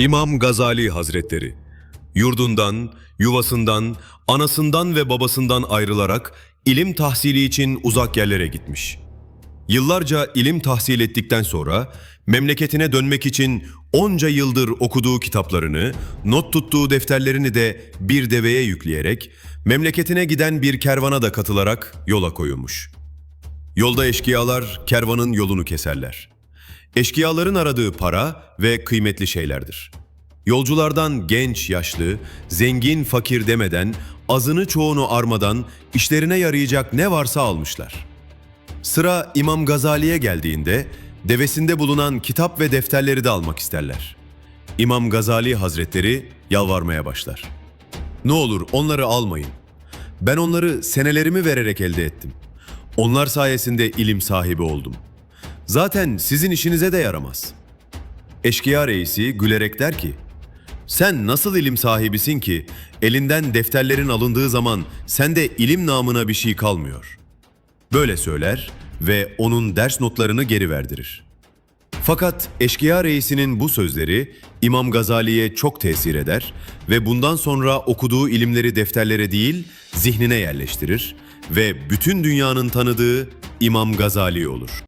İmam Gazali Hazretleri yurdundan, yuvasından, anasından ve babasından ayrılarak ilim tahsili için uzak yerlere gitmiş. Yıllarca ilim tahsil ettikten sonra memleketine dönmek için onca yıldır okuduğu kitaplarını, not tuttuğu defterlerini de bir deveye yükleyerek memleketine giden bir kervana da katılarak yola koyulmuş. Yolda eşkıyalar kervanın yolunu keserler. Eşkıyaların aradığı para ve kıymetli şeylerdir. Yolculardan genç, yaşlı, zengin, fakir demeden, azını çoğunu armadan işlerine yarayacak ne varsa almışlar. Sıra İmam Gazali'ye geldiğinde devesinde bulunan kitap ve defterleri de almak isterler. İmam Gazali Hazretleri yalvarmaya başlar. Ne olur onları almayın. Ben onları senelerimi vererek elde ettim. Onlar sayesinde ilim sahibi oldum. Zaten sizin işinize de yaramaz. Eşkıya reisi gülerek der ki, sen nasıl ilim sahibisin ki elinden defterlerin alındığı zaman sende ilim namına bir şey kalmıyor. Böyle söyler ve onun ders notlarını geri verdirir. Fakat eşkıya reisinin bu sözleri İmam Gazali'ye çok tesir eder ve bundan sonra okuduğu ilimleri defterlere değil zihnine yerleştirir ve bütün dünyanın tanıdığı İmam Gazali olur.